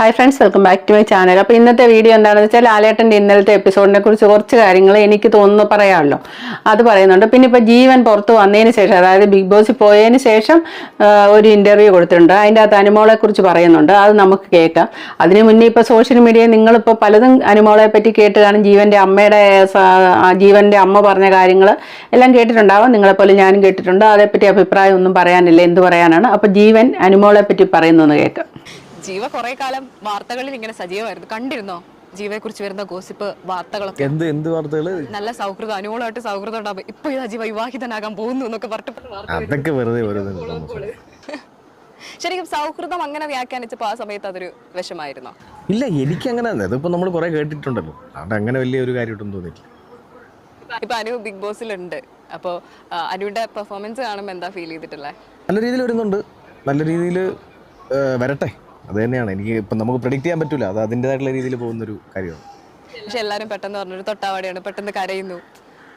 Hi friends welcome back to my channel അപ്പോൾ ഇന്നത്തെ video എന്താണെന്ന് വെച്ചാൽ ലാലേട്ടന്റെ ഇന്നലത്തെ എപ്പിസോഡിനെ കുറിച്ച് കുറച്ച് കാര്യങ്ങൾ എനിക്ക് തോന്നുന്നു പറയാമല്ലോ. അത് പറയുന്നുണ്ട്. പിന്നെ ഇപ്പോൾ ജീവൻ പുറത്ത് വന്നതിന് ശേഷം അതായത് ബിഗ് ബോസ് പോയതിന് ശേഷം ഒരു ഇന്റർവ്യൂ കൊടുത്തിട്ടുണ്ട്. അതിന്റെ അകത്ത് അനുമോളെ കുറിച്ച് പറയുന്നുണ്ട്. അത് നമുക്ക് കേൾക്കാം. അതിന് മുന്നേ ഇപ്പോൾ സോഷ്യൽ മീഡിയയിൽ നിങ്ങളിപ്പോൾ പലതും അനുമോളെ പറ്റി കേട്ട് ജീവന്റെ അമ്മയുടെ ജീവന്റെ അമ്മ പറഞ്ഞ കാര്യങ്ങൾ എല്ലാം കേട്ടിട്ടുണ്ടാവാം. നിങ്ങളെപ്പോലെ ഞാനും കേട്ടിട്ടുണ്ട്. അതേപ്പറ്റി അഭിപ്രായം ഒന്നും പറയാനില്ല. എന്ത് പറയാനാണ്? അപ്പോൾ ജീവൻ അനുമോളെ പറ്റി പറയുന്നതെന്ന് കേൾക്കാം. ജീവ കുറെ കാലം വാർത്തകളിൽ ഇങ്ങനെ സജീവമായിരുന്നു. കണ്ടിരുന്നോ? ജീവയെ കുറിച്ച് വരുന്ന ഗോസിപ്പ് വാർത്തകളൊക്കെ. എന്ത് എന്ത് വാർത്തകൾ? നല്ല സൗഹൃദം അനുകൂലമായിട്ട് സൗഹൃദം ഉണ്ടാവും ഇപ്പൊ ഇതാ ജീവ വിവാഹിതനാകാൻ പോകുന്നു എന്നൊക്കെ പറഞ്ഞിട്ട് വെറുതെ ശരിക്കും സൗഹൃദം അങ്ങനെ വ്യാഖ്യാനിച്ചപ്പോ ആ സമയത്ത് അതൊരു വിഷമായിരുന്നോ? ഇല്ല എനിക്ക് അങ്ങനെ അതിപ്പോ നമ്മൾ കുറെ കേട്ടിട്ടുണ്ടല്ലോ. അതുകൊണ്ട് അങ്ങനെ വലിയ ഒരു കാര്യമായിട്ടൊന്നും തോന്നിയില്ല ഇപ്പൊ അനു ബിഗ് ബോസിലുണ്ട്. അപ്പോ ആ, അനുവിന്റെ പെർഫോമൻസ് കാണുമ്പോൾ എന്താ ഫീൽ ചെയ്തിട്ടുള്ളത് നല്ല രീതിയിൽ വരുന്നുണ്ട്. നല്ല രീതിയിൽ വരട്ടെ. അത് തന്നെയാണ് എനിക്ക് ഇപ്പം നമുക്ക് പ്രെഡിക്റ്റ് ചെയ്യാൻ പറ്റില്ല അത് അതിന്റെതായിട്ടുള്ള രീതിയിൽ പോകുന്നൊരു കാര്യമാണ്. പക്ഷെ എല്ലാരും പെട്ടെന്ന് പറഞ്ഞൊരു തൊട്ടാവാടിയാണ് പെട്ടെന്ന് കരയുന്നു.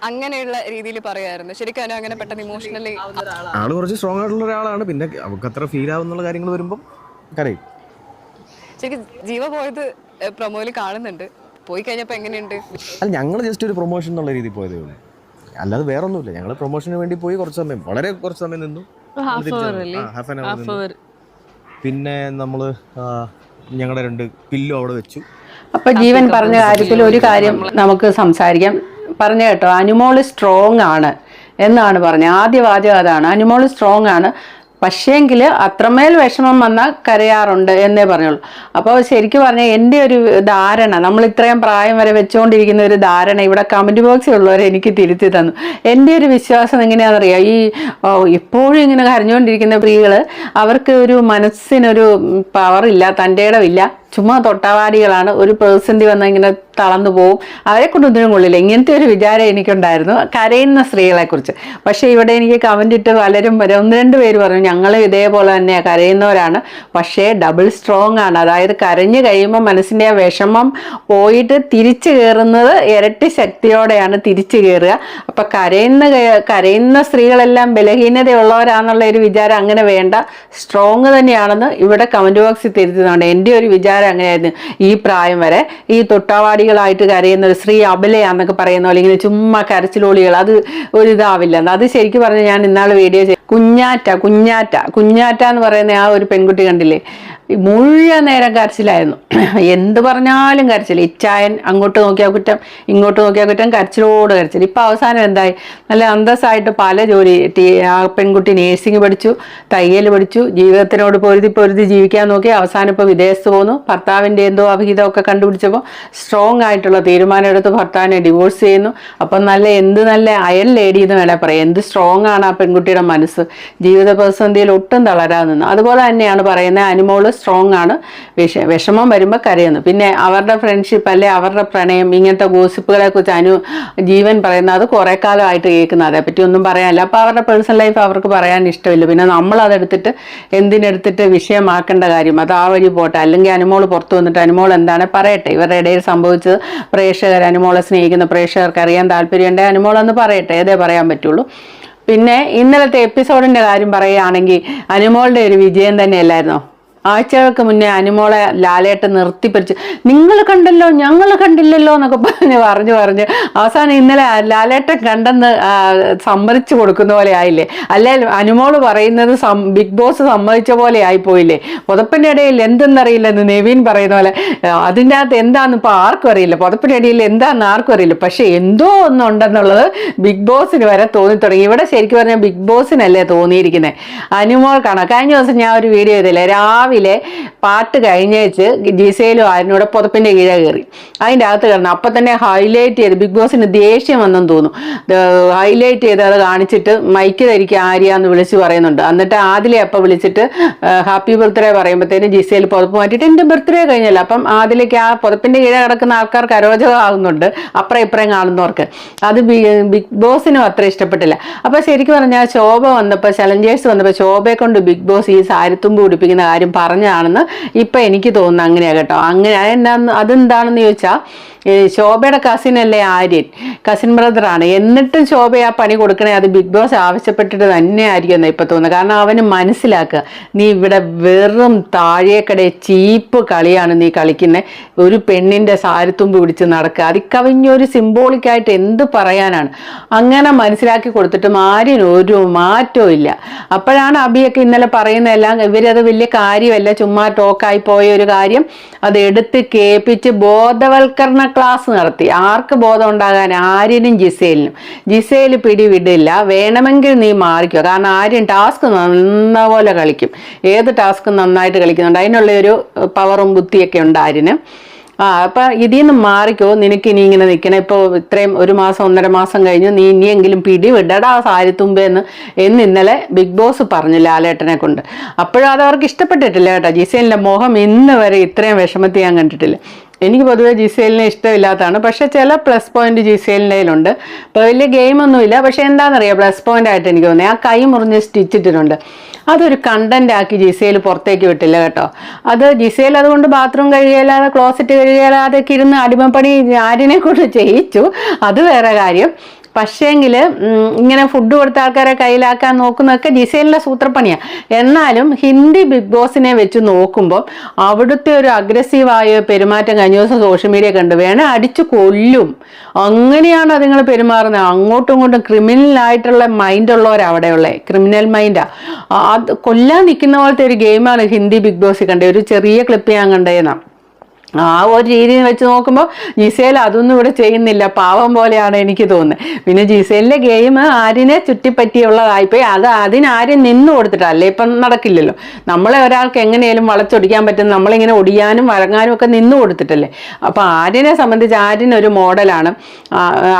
അങ്ങനെയുള്ള രീതിയിൽ പറയായിരുന്നു ശരിക്കും അങ്ങനെ പെട്ടെന്ന് ഇമോഷണലി ആൾ കുറച്ച് സ്ട്രോങ് ആയിട്ടുള്ള ഒരാളാണ്. പിന്നെ അവർക്ക് അത്ര ഫീൽ ആവുന്നുള്ള കാര്യങ്ങൾ വരുമ്പോൾ കരയും. ശരിക്കും ജീവ പോയത് പ്രൊമോയിൽ കാണുന്നുണ്ട്. പോയി കഴിഞ്ഞപ്പോൾ എങ്ങനെയുണ്ട്? അല്ല ഞങ്ങൾ ജസ്റ്റ് ഒരു പ്രൊമോഷൻ എന്നുള്ള രീതിയിൽ പോയതേ ഉള്ളൂ. അല്ലാതെ വേറെ ഒന്നുമില്ല ഞങ്ങൾ പ്രൊമോഷന് വേണ്ടി പോയി കുറച്ച് സമയം വളരെ കുറച്ച് സമയം നിന്നു. ഹാഫ് ആൻ അവർ പിന്നെ നമ്മൾ ഞങ്ങളുടെ രണ്ട് പില്ലും അവിടെ വെച്ചു. അപ്പൊ ജീവൻ പറഞ്ഞ കാര്യത്തിൽ ഒരു കാര്യം നമുക്ക് സംസാരിക്കാം. പറഞ്ഞു കേട്ടോ അനുമോൾ സ്ട്രോങ് ആണ് എന്നാണ് പറഞ്ഞത്. ആദ്യ വാചകം അതാണ്. അനുമോൾ സ്ട്രോങ് ആണ്. പക്ഷേങ്കിൽ അത്രമേൽ വിഷമം വന്നാൽ കരയാറുണ്ട് എന്നേ പറഞ്ഞുള്ളൂ അപ്പോൾ ശരിക്കും പറഞ്ഞാൽ എന്റെ ഒരു ധാരണ നമ്മൾ ഇത്രയും പ്രായം വരെ വെച്ചുകൊണ്ടിരിക്കുന്ന ഒരു ധാരണ ഇവിടെ കമന്റ് ബോക്സിൽ ഉള്ളവർ എനിക്ക് തിരുത്തി തന്നു. എന്റെ ഒരു വിശ്വാസം എങ്ങനെയാണെന്നറിയാം? ഈ എപ്പോഴും ഇങ്ങനെ കരഞ്ഞുകൊണ്ടിരിക്കുന്ന സ്ത്രീകൾ അവർക്ക് ഒരു മനസ്സിനൊരു പവറില്ല തന്റെ ഇടമില്ല ചുമ്മാ തൊട്ടാവാടികളാണ്. ഒരു പേഴ്സന്റ് വന്നാൽ ഇങ്ങനെ തളർന്നു പോവും. അവരെ കൊണ്ട് ഒന്നിനും കൊള്ളില്ല. ഇങ്ങനത്തെ ഒരു വിചാരം എനിക്കുണ്ടായിരുന്നു. കരയുന്ന സ്ത്രീകളെ കുറിച്ച് പക്ഷേ ഇവിടെ എനിക്ക് കമന്റ് ഇട്ട് പലരും വരെ ഒന്ന് രണ്ട് പേര് പറഞ്ഞു ഞങ്ങൾ ഇതേപോലെ തന്നെയാണ് കരയുന്നവരാണ്. പക്ഷേ ഡബിൾ സ്ട്രോങ് ആണ്. അതായത് കരഞ്ഞു കഴിയുമ്പോൾ മനസ്സിന്റെ ആ വിഷമം പോയിട്ട് തിരിച്ചു കയറുന്നത് ഇരട്ടി ശക്തിയോടെയാണ് തിരിച്ചു കയറുക അപ്പം കരയുന്ന കരയുന്ന സ്ത്രീകളെല്ലാം ബലഹീനതയുള്ളവരാണെന്നുള്ള ഒരു വിചാരം അങ്ങനെ വേണ്ട. സ്ട്രോങ് തന്നെയാണെന്ന് ഇവിടെ കമന്റ് ബോക്സിൽ തിരുത്തുന്നുണ്ട്. എന്റെ ഒരു വിചാരം അങ്ങനെയായിരുന്നു. ഈ പ്രായം വരെ ഈ തൊട്ടാവാടികളായിട്ട് കരയുന്ന ഒരു സ്ത്രീ അബലയാന്നൊക്കെ പറയുന്ന പോലെ ഇങ്ങനെ ചുമ്മാ കരച്ചിലോളികൾ. അത് ഒരു ഇതാവില്ല. അത് ശരിക്കും പറഞ്ഞ് ഞാൻ ഇന്നാൾ വീഡിയോ ചെയ്തു കുഞ്ഞാറ്റ കുഞ്ഞാറ്റ കുഞ്ഞാറ്റ എന്ന് പറയുന്ന ആ ഒരു പെൺകുട്ടി കണ്ടില്ലേ? മുഴുവൻ നേരം കരച്ചിലായിരുന്നു. എന്ത് പറഞ്ഞാലും കരച്ചിൽ ഇച്ചായൻ അങ്ങോട്ട് നോക്കിയാൽ കുറ്റം ഇങ്ങോട്ട് നോക്കിയാൽ കുറ്റം കരച്ചിലോട് കരച്ചിൽ ഇപ്പം അവസാനം എന്തായി? നല്ല അന്തസ്സായിട്ട് പല ജോലി ആ പെൺകുട്ടി നേഴ്സിംഗ് പഠിച്ചു തയ്യൽ പഠിച്ചു ജീവിതത്തിനോട് പൊരുതി പൊരുതി ജീവിക്കാൻ നോക്കി അവസാനം ഇപ്പോൾ വിദേശത്ത് പോന്നു ഭർത്താവിന്റെ എന്തോ അവിഹിതമൊക്കെ കണ്ടുപിടിച്ചപ്പോൾ സ്ട്രോങ് ആയിട്ടുള്ള തീരുമാനം എടുത്ത് ഭർത്താവിനെ ഡിവോഴ്സ് ചെയ്യുന്നു. അപ്പം നല്ല എന്ത് നല്ല അയൽ ലേഡി എന്ന് വേണേൽ പറയാം. എന്ത് സ്ട്രോങ് ആണ് ആ പെൺകുട്ടിയുടെ മനസ്സ്? ജീവിത പ്രതിസന്ധിയിൽ ഒട്ടും തളരാതെ അതുപോലെ തന്നെയാണ് പറയുന്നത് അനുമോൾ സ്ട്രോങ് ആണ്. വിഷ വിഷമം വരുമ്പോൾ കരയുന്നു. പിന്നെ അവരുടെ ഫ്രണ്ട്ഷിപ്പ് അല്ലെ അവരുടെ പ്രണയം ഇങ്ങനത്തെ ഗോസിപ്പുകളെ കുറിച്ച് അനു ജീവൻ പറയുന്നത് അത് കുറേ കാലമായിട്ട് കേൾക്കുന്നത് അതേപ്പറ്റി ഒന്നും പറയാനില്ല. അപ്പോൾ അവരുടെ പേഴ്സണൽ ലൈഫ് അവർക്ക് പറയാൻ ഇഷ്ടമില്ല. പിന്നെ നമ്മൾ അതെടുത്തിട്ട് എന്തിനെടുത്തിട്ട് വിഷയമാക്കേണ്ട കാര്യം? അത് ആ വഴി പോട്ടെ. അല്ലെങ്കിൽ അനുമോൾ പുറത്തു വന്നിട്ട് അനുമോൾ എന്താണ് പറയട്ടെ? ഇവരുടെ ഇടയിൽ സംഭവിച്ചത് പ്രേക്ഷകർ അനുമോളെ സ്നേഹിക്കുന്ന പ്രേക്ഷകർക്ക് അറിയാൻ താല്പര്യമുണ്ടെങ്കിൽ അനുമോൾ എന്ന് പറയട്ടെ അതേ പറയാൻ പറ്റുള്ളൂ. പിന്നെ ഇന്നലത്തെ എപ്പിസോഡിന്റെ കാര്യം പറയുകയാണെങ്കിൽ അനുമോളുടെ ഒരു വിജയം തന്നെയല്ലായിരുന്നോ? ആഴ്ചകൾക്ക് മുന്നേ അനുമോളെ ലാലേട്ട് നിർത്തിപ്പരിച്ച് നിങ്ങൾ കണ്ടല്ലോ ഞങ്ങൾ കണ്ടില്ലല്ലോ എന്നൊക്കെ പറഞ്ഞ് പറഞ്ഞു പറഞ്ഞ്. അവസാനം ഇന്നലെ ലാലേട്ടൻ കണ്ടെന്ന് സമ്മതിച്ചു കൊടുക്കുന്ന പോലെ ആയില്ലേ? അല്ലെ? അനുമോൾ പറയുന്നത് ബിഗ് ബോസ് സമ്മതിച്ച പോലെ ആയിപ്പോയില്ലേ? പുതപ്പിന്റെ ഇടയിൽ എന്തെന്നറിയില്ല എന്ന് നെവീൻ പറയുന്ന പോലെ അതിന്റെ അകത്ത് എന്താണെന്ന് ഇപ്പോൾ ആർക്കും അറിയില്ല. പുതപ്പിന്റെ ഇടയിൽ എന്താണെന്ന് ആർക്കും അറിയില്ല. പക്ഷേ എന്തോ ഒന്നുണ്ടെന്നുള്ളത് ബിഗ് ബോസിന് വരെ തോന്നി തുടങ്ങി ഇവിടെ ശരിക്കും പറഞ്ഞാൽ ബിഗ് ബോസിനല്ലേ തോന്നിയിരിക്കുന്നത് അനുമോൾക്കാണ് കഴിഞ്ഞ ദിവസം ഞാൻ ഒരു വീഡിയോ ചെയ്തില്ലേ? രാവിലെ പാട്ട് കഴിഞ്ഞേച്ച് ജിസയിലും ആരിനൂടെ പുതപ്പിന്റെ കീഴെ കയറി. അതിന്റെ അകത്ത് കിടന്നു അപ്പം തന്നെ ഹൈലൈറ്റ് ചെയ്ത് ബിഗ് ബോസിന് ദേഷ്യം വന്നെന്ന് തോന്നുന്നു. ഹൈലൈറ്റ് ചെയ്ത് അത് കാണിച്ചിട്ട് മൈക്ക് ധരിക്കുക ആര്യാന്ന് വിളിച്ച് പറയുന്നുണ്ട്. എന്നിട്ട് ആദിലെ അപ്പം വിളിച്ചിട്ട് ഹാപ്പി ബർത്ത്ഡേ പറയുമ്പോഴത്തേനും ജിസയിൽ പുതപ്പ് മാറ്റിയിട്ട് എന്റെ ബർത്ത്ഡേ കഴിഞ്ഞല്ലോ. അപ്പം ആദിലേക്ക് ആ പുതപ്പിന്റെ കീഴെ കിടക്കുന്ന ആൾക്കാർക്ക് അരോചകമാകുന്നുണ്ട്. അപ്പുറം ഇപ്പുറം കാണുന്നവർക്ക്. അത് ബിഗ് ബോസിനും അത്ര ഇഷ്ടപ്പെട്ടില്ല. അപ്പോൾ ശരിക്കും പറഞ്ഞാൽ ശോഭ വന്നപ്പോൾ ചലഞ്ചേഴ്സ് വന്നപ്പോൾ ശോഭയെ കൊണ്ട് ബിഗ് ബോസ് ഈ സാരിത്തുമ്പ് പിടിപ്പിക്കുന്ന കാര്യം പറഞ്ഞതാണെന്ന് ഇപ്പം എനിക്ക് തോന്നുന്നു അങ്ങനെയാണ് കേട്ടോ. അങ്ങനെ അതെന്താന്ന് അതെന്താണെന്ന് ചോദിച്ചാൽ ശോഭയുടെ കസിൻ അല്ലേ ആര്യൻ? കസിൻ ബ്രദറാണ് എന്നിട്ടും ശോഭ ആ പണി കൊടുക്കണേ അത് ബിഗ് ബോസ് ആവശ്യപ്പെട്ടിട്ട് തന്നെ ആയിരിക്കും എന്നാ ഇപ്പൊ തോന്നുന്നത്. കാരണം അവന് മനസ്സിലാക്കുക നീ ഇവിടെ വെറും താഴേക്കടെ ചീപ്പ് കളിയാണ് നീ കളിക്കുന്നത് ഒരു പെണ്ണിന്റെ സാരത്തുമ്പ് പിടിച്ച് നടക്കുക. അത് കവിഞ്ഞൊരു സിംബോളിക്കായിട്ട് എന്ത് പറയാനാണ്? അങ്ങനെ മനസ്സിലാക്കി കൊടുത്തിട്ടും ആര്യൻ ഒരു മാറ്റവും ഇല്ല. അപ്പോഴാണ് അബിയൊക്കെ ഇന്നലെ പറയുന്നതെല്ലാം ഇവരത് വലിയ കാര്യമല്ല. ചുമ്മാ ടോക്കായി പോയ ഒരു കാര്യം. അത് എടുത്ത് കേൾപ്പിച്ച് ബോധവൽക്കരണ ക്ലാസ് നടത്തി. ആർക്ക് ബോധം ഉണ്ടാകാൻ? ആര്യനും ജിസേലിനും. ജിസേൽ പിടിവിടില്ല. വേണമെങ്കിൽ നീ മാറിക്കുക കാരണം ആര്യൻ ടാസ്ക് നന്ന പോലെ കളിക്കും. ഏത് ടാസ്ക് നന്നായിട്ട് കളിക്കുന്നുണ്ട്? അതിനുള്ള ഒരു പവറും ബുദ്ധിയൊക്കെ ഉണ്ട് ആര്യന്. ആ അപ്പൊ ഇതിൽ നിന്ന് മാറിക്കോ. നിനക്ക് ഇനി ഇങ്ങനെ നിൽക്കണം ഇപ്പോൾ ഇത്രയും ഒരു മാസം ഒന്നര മാസം കഴിഞ്ഞു നീ ഇനിയെങ്കിലും പിടി വിടടാ സാരിത്തുമ്പെന്ന് എന്ന് ഇന്നലെ ബിഗ് ബോസ് പറഞ്ഞു ലാലേട്ടനെ കൊണ്ട്. അപ്പോഴും അത് അവർക്ക് ഇഷ്ടപ്പെട്ടിട്ടില്ല കേട്ടോ. ജിസേലിന്റെ മോഹം ഇന്ന് വരെ ഇത്രയും വിഷമത്തിൽ ഞാൻ കണ്ടിട്ടില്ല. എനിക്ക് പൊതുവെ ജിസേലിനെ ഇഷ്ടമില്ലാത്തതാണ്. പക്ഷേ ചില പ്ലസ് പോയിന്റ് ജിസേലിന്റെയിലുണ്ട് ഇപ്പോൾ വലിയ ഗെയിമൊന്നുമില്ല പക്ഷേ എന്താണെന്നറിയാം? പ്ലസ് പോയിന്റ് ആയിട്ട് എനിക്ക് തോന്നി. ആ കൈ മുറിഞ്ഞ് സ്റ്റിച്ചിട്ടിട്ടുണ്ട്. അതൊരു കണ്ടന്റ് ആക്കി ജിസേൽ പുറത്തേക്ക് വിട്ടില്ല കേട്ടോ. അത് ജിസേൽ അതുകൊണ്ട് ബാത്റൂം കഴുകിയല്ലാതെ ക്ലോസറ്റ് കഴുകിയല്ലാതെ ഇരുന്ന് അടിമപ്പണി ആരിനെ കൊണ്ട് ചെയ്യിച്ചു. അത് വേറെ കാര്യം. പക്ഷേങ്കിൽ ഇങ്ങനെ ഫുഡ് കൊടുത്ത ആൾക്കാരെ കയ്യിലാക്കാൻ നോക്കുന്നതൊക്കെ ജിസേലിന്റെ സൂത്രപ്പണിയാണ് എന്നാലും ഹിന്ദി ബിഗ് ബോസിനെ വെച്ച് നോക്കുമ്പോൾ അവിടുത്തെ ഒരു അഗ്രസീവായ പെരുമാറ്റം കഴിഞ്ഞ ദിവസം സോഷ്യൽ മീഡിയ കണ്ടു വേണേ അടിച്ച് കൊല്ലും. അങ്ങനെയാണ് അതുങ്ങൾ പെരുമാറുന്നത് അങ്ങോട്ടും ഇങ്ങോട്ടും ക്രിമിനൽ ആയിട്ടുള്ള മൈൻഡ് ഉള്ളവരാ അവിടെയുള്ളത് ക്രിമിനൽ മൈൻഡാ അത് കൊല്ലാൻ നിൽക്കുന്ന പോലത്തെ ഒരു ഗെയിമാണ് ഹിന്ദി ബിഗ് ബോസ് കണ്ടത്. ഒരു ചെറിയ ക്ലിപ്പ് ഞാൻ കണ്ടേന്നാ. ആ ഒരു രീതിയിൽ വെച്ച് നോക്കുമ്പോൾ ജിസേൽ അതൊന്നും ഇവിടെ ചെയ്യുന്നില്ല. പാവം പോലെയാണ് എനിക്ക് തോന്നുന്നത് പിന്നെ ജിസേലിന്റെ ഗെയിം ആരിനെ ചുറ്റിപ്പറ്റിയുള്ളതായിപ്പോയി. അത് അതിനാരും നിന്ന് കൊടുത്തിട്ട് അല്ലേ? ഇപ്പം നടക്കില്ലല്ലോ. നമ്മളെ ഒരാൾക്ക് എങ്ങനെയാലും വളച്ചൊടിക്കാൻ പറ്റും. നമ്മളിങ്ങനെ ഒടിയാനും വഴങ്ങാനും ഒക്കെ നിന്ന് കൊടുത്തിട്ടല്ലേ? അപ്പോൾ ആരിനെ സംബന്ധിച്ച് ആരിനൊരു മോഡലാണ്.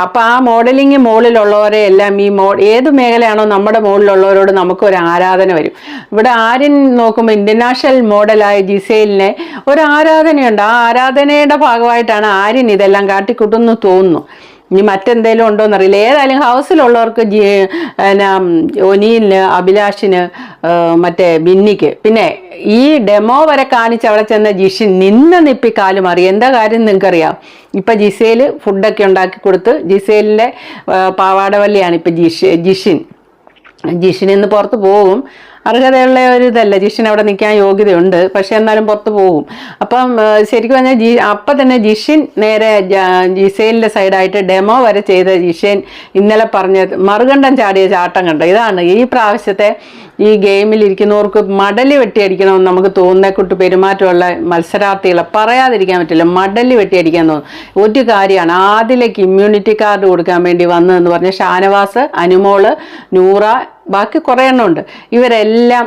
അപ്പോൾ ആ മോഡലിംഗ് മുകളിലുള്ളവരെ എല്ലാം ഈ മോ ഏത് മേഖലയാണോ നമ്മുടെ മുകളിലുള്ളവരോട് നമുക്കൊരു ആരാധന വരും. ഇവിടെ ആര്യൻ നോക്കുമ്പോൾ ഇന്റർനാഷണൽ മോഡലായ ജിസേലിനെ ഒരു ആരാധനയുണ്ട്. ആ ആരാധനയുടെ ഭാഗമായിട്ടാണ് ആര്യൻ ഇതെല്ലാം കാട്ടിക്കൂട്ടെന്ന് തോന്നുന്നു. ഇനി മറ്റെന്തേലും ഉണ്ടോ എന്നറിയില്ല. ഏതായാലും ഹൗസിലുള്ളവർക്ക് എന്നാ ഒനീലിന് അഭിലാഷിന് മറ്റേ ബിന്നിക്ക്. പിന്നെ ഈ ഡെമോ വരെ കാണിച്ച് അവിടെ ചെന്ന ജിഷിൻ നിന്ന നിപ്പി കാലും അറിയാം എന്താ കാര്യം നിങ്ങൾക്കറിയാം? ഇപ്പൊ ജിസേൽ ഫുഡൊക്കെ ഉണ്ടാക്കി കൊടുത്ത് ജിസേലിന്റെ പാവാടവല്ലിയാണ് ഇപ്പൊ ജിഷ് ജിഷിൻ. ജിഷിൻ ഇന്ന് പുറത്ത് പോകും. അർഹതയുള്ള ഒരു ഇതല്ല. ജിഷിൻ അവിടെ നിൽക്കാൻ യോഗ്യതയുണ്ട്. പക്ഷെ എന്നാലും പുറത്ത് പോകും അപ്പം ശരിക്കും പറഞ്ഞാൽ ജി അപ്പം തന്നെ ജിഷിൻ നേരെ ജിസേലിന്റെ സൈഡായിട്ട് ഡെമോ വരെ ചെയ്ത ജിഷൻ ഇന്നലെ പറഞ്ഞ മറുകണ്ഠം ചാടിയ ചാട്ടം കണ്ടു. ഇതാണ് ഈ പ്രാവശ്യത്തെ ഈ ഗെയിമിൽ ഇരിക്കുന്നവർക്ക് മടൽ വെട്ടിയടിക്കണമെന്ന് നമുക്ക് തോന്നുന്ന കുട്ടി പെരുമാറ്റമുള്ള മത്സരാർത്ഥികളെ പറയാതിരിക്കാൻ പറ്റില്ല. മടൽ വെട്ടിയടിക്കാൻ തോന്നും. ഒരു കാര്യമാണ് ആദിലേക്ക് ഇമ്മ്യൂണിറ്റി കാർഡ് കൊടുക്കാൻ വേണ്ടി വന്നതെന്ന് പറഞ്ഞ ഷാനവാസ് അനുമോൾ നൂറ ബാക്കി കുറേ എണ്ണമുണ്ട് ഇവരെല്ലാം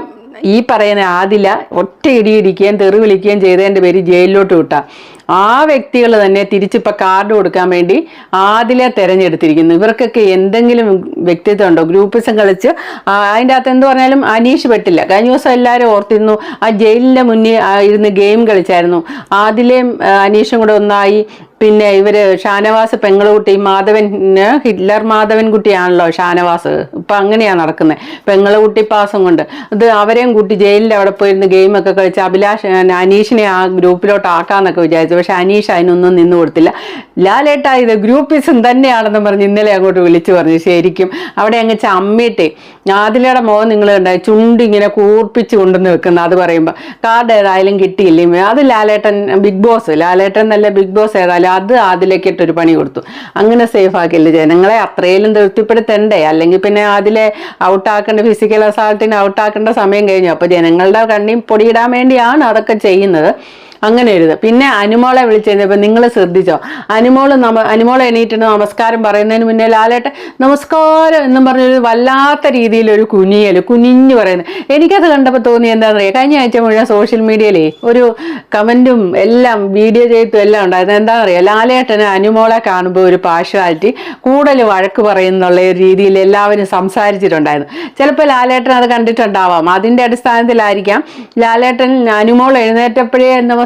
ഈ പറയുന്ന ആദില ഒറ്റ ഇടിയിരിക്കുകയും തെറി വിളിക്കുകയും ചെയ്തതിന്റെ പേര് ജയിലിലോട്ട് വിട്ടാ. ആ വ്യക്തികൾ തന്നെ തിരിച്ചിപ്പോൾ കാർഡ് കൊടുക്കാൻ വേണ്ടി ആദിലെ തിരഞ്ഞെടുത്തിരിക്കുന്നു. ഇവർക്കൊക്കെ എന്തെങ്കിലും വ്യക്തിത്വം ഉണ്ടോ? ഗ്രൂപ്പിസം കളിച്ച് അതിന്റെ അകത്ത് എന്ത് പറഞ്ഞാലും അനീഷ് പെട്ടില്ല കഴിഞ്ഞ ദിവസം എല്ലാവരും ഓർത്തിരുന്നു ആ ജയിലിന്റെ മുന്നിൽ ഇരുന്ന് ഗെയിം കളിച്ചായിരുന്നു. ആദിലേയും അനീഷും കൂടെ ഒന്നായി. പിന്നെ ഇവർ ഷാനവാസ് പെങ്ങളുകുട്ടി മാധവൻ ഹിറ്റ്ലർ മാധവൻ കുട്ടിയാണല്ലോ ഷാനവാസ്. ഇപ്പൊ അങ്ങനെയാണ് നടക്കുന്നത്. പെങ്ങളുകുട്ടി പാസം കൊണ്ട്. ഇത് അവരെയും കൂട്ടി ജയിലിൽ അവിടെ പോയിരുന്ന് ഗെയിമൊക്കെ കളിച്ച് അഭിലാഷ് അനീഷിനെ ആ ഗ്രൂപ്പിലോട്ട് ആക്കാന്നൊക്കെ വിചാരിച്ചു. പക്ഷെ അനീഷ് അതിനൊന്നും നിന്ന് കൊടുത്തില്ല. ലാലേട്ട ഇത് ഗ്രൂപ്പിസം തന്നെയാണെന്ന് പറഞ്ഞ് ഇന്നലെ അങ്ങോട്ട് വിളിച്ചു പറഞ്ഞു. ശരിക്കും അവിടെ അങ്ങ് ചമ്മിട്ടേ. ആദിലയുടെ മുഖം നിങ്ങൾ കണ്ടായി ചുണ്ട് ഇങ്ങനെ കൂർപ്പിച്ച് കൊണ്ടുവന്ന് വെക്കുന്നത് അത് പറയുമ്പോൾ കാർഡ് ഏതായാലും കിട്ടിയില്ലേ? അത് ലാലേട്ടൻ ബിഗ് ബോസ് ലാലേട്ടൻ നല്ല ബിഗ് ബോസ് ഏതായാലും അത് ആദിലേക്ക് ഇട്ടൊരു പണി കൊടുത്തു. അങ്ങനെ സേഫ് ആക്കില്ല ജനങ്ങളെ അത്രയിലും തൃപ്തിപ്പെടുത്തണ്ടേ? അല്ലെങ്കിൽ പിന്നെ അതിലെ ഔട്ടാക്കേണ്ട ഫിസിക്കൽ അസാൾട്ടിന് ഔട്ടാക്കേണ്ട സമയം കഴിഞ്ഞു. അപ്പോൾ ജനങ്ങളുടെ കണ്ണി പൊടിയിടാൻ വേണ്ടിയാണ് അതൊക്കെ ചെയ്യുന്നത്. അങ്ങനെ എഴുത് പിന്നെ അനുമോളെ വിളിച്ചപ്പോൾ നിങ്ങൾ ശ്രദ്ധിച്ചോ? അനുമോൾ നമ അനുമോളെ എണീറ്റിട്ട് നമസ്കാരം പറയുന്നതിന് മുന്നേ ലാലേട്ടൻ നമസ്കാരം എന്നും പറഞ്ഞൊരു വല്ലാത്ത രീതിയിലൊരു കുനിയൽ കുനിഞ്ഞു പറയുന്നത് എനിക്കത് കണ്ടപ്പോൾ തോന്നി എന്താണെന്ന് അറിയാം കഴിഞ്ഞ ആഴ്ച മുഴുവൻ സോഷ്യൽ മീഡിയയിലേ ഒരു കമന്റും എല്ലാം വീഡിയോ ചെയ്തും എല്ലാം ഉണ്ടായിരുന്നു. എന്താണെന്ന് അറിയാം ലാലേട്ടന് അനുമോളെ കാണുമ്പോൾ ഒരു പാഷ്വാലിറ്റി കൂടുതൽ വഴക്ക് പറയുന്നുള്ള രീതിയിൽ എല്ലാവരും സംസാരിച്ചിട്ടുണ്ടായിരുന്നു. ചിലപ്പോൾ ലാലേട്ടൻ അത് കണ്ടിട്ടുണ്ടാവാം. അതിന്റെ അടിസ്ഥാനത്തിലായിരിക്കാം ലാലേട്ടൻ അനുമോൾ എഴുന്നേറ്റപ്പോഴേ നമസ്കാരം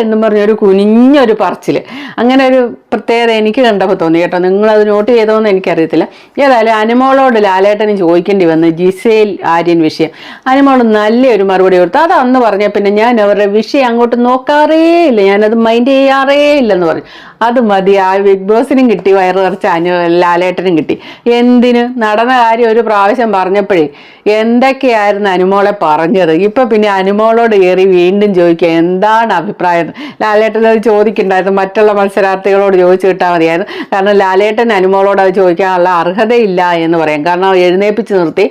എന്നും പറഞ്ഞൊരു കുനിഞ്ഞൊരു പറച്ചിൽ അങ്ങനെ ഒരു പ്രത്യേകത എനിക്ക് കണ്ടപ്പോൾ തോന്നി കേട്ടോ. അത് നോട്ട് ചെയ്തോന്ന് എനിക്കറിയത്തില്ല. ഏതായാലും അനുമോളോട് ലാലേട്ടന് ചോദിക്കേണ്ടി വന്ന് ജിസേൽ ആര്യൻ വിഷയം. അനുമോൾ നല്ലൊരു മറുപടി കൊടുത്തു. അത് അന്ന് പറഞ്ഞ പിന്നെ ഞാൻ അവരുടെ വിഷയം അങ്ങോട്ട് നോക്കാറേ ഇല്ല. ഞാനത് മൈൻഡ് ചെയ്യാറേ ഇല്ലെന്ന് പറഞ്ഞു. അത് മതി. ആ ബിഗ് ബോസിനും കിട്ടി വയറ് കുറച്ച് അനു ലാലേട്ടനും കിട്ടി. എന്തിന്? നടന്ന കാര്യം ഒരു പ്രാവശ്യം പറഞ്ഞപ്പോഴേ എന്തൊക്കെയായിരുന്നു അനുമോളെ പറഞ്ഞത്? ഇപ്പൊ പിന്നെ അനുമോളോട് കയറി വീണ്ടും ചോദിക്കുക എന്താണ് അഭിപ്രായം? ലാലേട്ടൻ അത് ചോദിക്കണ്ടായിരുന്നു. മറ്റുള്ള മത്സരാർത്ഥികളോട് ചോദിച്ചു കിട്ടാൽ മതിയായിരുന്നു. കാരണം ലാലേട്ടൻ അനുമോളോട് അത് ചോദിക്കാനുള്ള അർഹതയില്ല എന്ന് പറയാം. കാരണം എഴുന്നേപ്പിച്ച് നിർത്തി.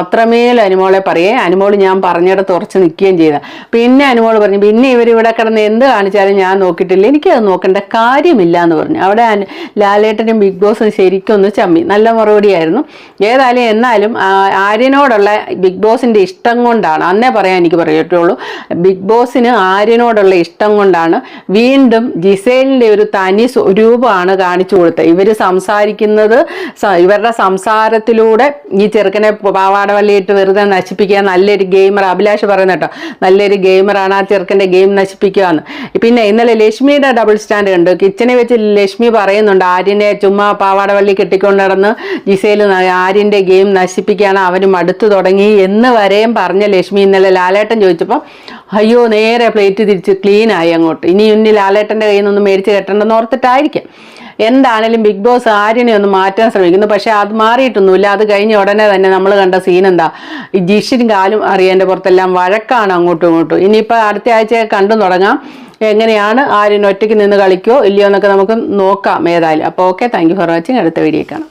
അത്രമേൽ അനുമോളെ പറയേ. അനുമോൾ ഞാൻ പറഞ്ഞിടത്ത് ഉറച്ച് നിൽക്കുകയും ചെയ്ത. പിന്നെ അനുമോൾ പറഞ്ഞു പിന്നെ ഇവർ ഇവിടെ കിടന്ന് എന്ത് കാണിച്ചാലും ഞാൻ നോക്കിയിട്ടില്ല. എനിക്കത് നോക്കേണ്ട കാര്യമില്ല എന്ന് പറഞ്ഞു. അവിടെ ലാലേട്ടനും ബിഗ് ബോസും ശരിക്കും ഒന്ന് ചമ്മി. നല്ല മറുപടിയായിരുന്നു. ഏതായാലും എന്നാലും ആര്യനോടുള്ള ബിഗ് ബോസിന്റെ ഇഷ്ടം കൊണ്ടാണ് അന്നേ പറയാൻ എനിക്ക് പറയത്തുള്ളൂ ബിഗ് ബോസിന് ആര്യനോടുള്ള ഇഷ്ടം കൊണ്ടാണ് വീണ്ടും ജിസേലിന്റെ ഒരു തനി സ്വരൂപമാണ് കാണിച്ചു കൊടുത്തത്. ഇവർ സംസാരിക്കുന്നത് ഇവരുടെ സംസാരത്തിലൂടെ ഈ ചെറുക്കനെ പാവാടവല്ലിയിട്ട് വെറുതെ നശിപ്പിക്കുക. നല്ലൊരു ഗെയിമർ അഭിലാഷ് പറയുന്ന കേട്ടോ നല്ലൊരു ഗെയിമറാണ് ആ ചെറുക്കന്റെ ഗെയിം നശിപ്പിക്കുക എന്ന് പിന്നെ ഇന്നലെ ലക്ഷ്മിയുടെ ഡബിൾ സ്റ്റാൻഡ് കണ്ടു. കിച്ചനെ വെച്ച് ലക്ഷ്മി പറയുന്നുണ്ട് ആര്യനെ ചുമ്മാ പാവാടവള്ളി കെട്ടിക്കൊണ്ട് നടന്ന് ജിസയിൽ ആര്യന്റെ ഗെയിം നശിപ്പിക്കുകയാണ്. അവന് മടുത്തു തുടങ്ങി. എന്ന് വരെയും പറഞ്ഞ ലക്ഷ്മി ഇന്നലെ ലാലേട്ടൻ ചോദിച്ചപ്പോൾ അയ്യോ നേരെ പ്ലേറ്റ് തിരിച്ച് ക്ലീനായി അങ്ങോട്ട്. ഇനി ഇനി ലാലേട്ടന്റെ കയ്യിൽ നിന്നൊന്നും മേടിച്ച് കെട്ടണമെന്ന് ഓർത്തിട്ടായിരിക്കും. എന്താണേലും ബിഗ് ബോസ് ആര്യനെ ഒന്ന് മാറ്റാൻ ശ്രമിക്കുന്നു. പക്ഷെ അത് മാറിയിട്ടൊന്നുമില്ല. അത് കഴിഞ്ഞ ഉടനെ തന്നെ നമ്മൾ കണ്ട സീൻ എന്താ? ഈ ജിഷിനും കാലും അറിയാന്റെ പുറത്തെല്ലാം വഴക്കാണ് അങ്ങോട്ടും ഇങ്ങോട്ടും. ഇനിയിപ്പോൾ അടുത്ത ആഴ്ച കണ്ടു തുടങ്ങാം. എങ്ങനെയാണ് ആര്യൻ ഒറ്റയ്ക്ക് നിന്ന് കളിക്കോ ഇല്ലയോ എന്നൊക്കെ നമുക്ക് നോക്കാം ഏതായാലും. അപ്പോൾ okay thank you for watching അടുത്ത വീഡിയോ കാണാം.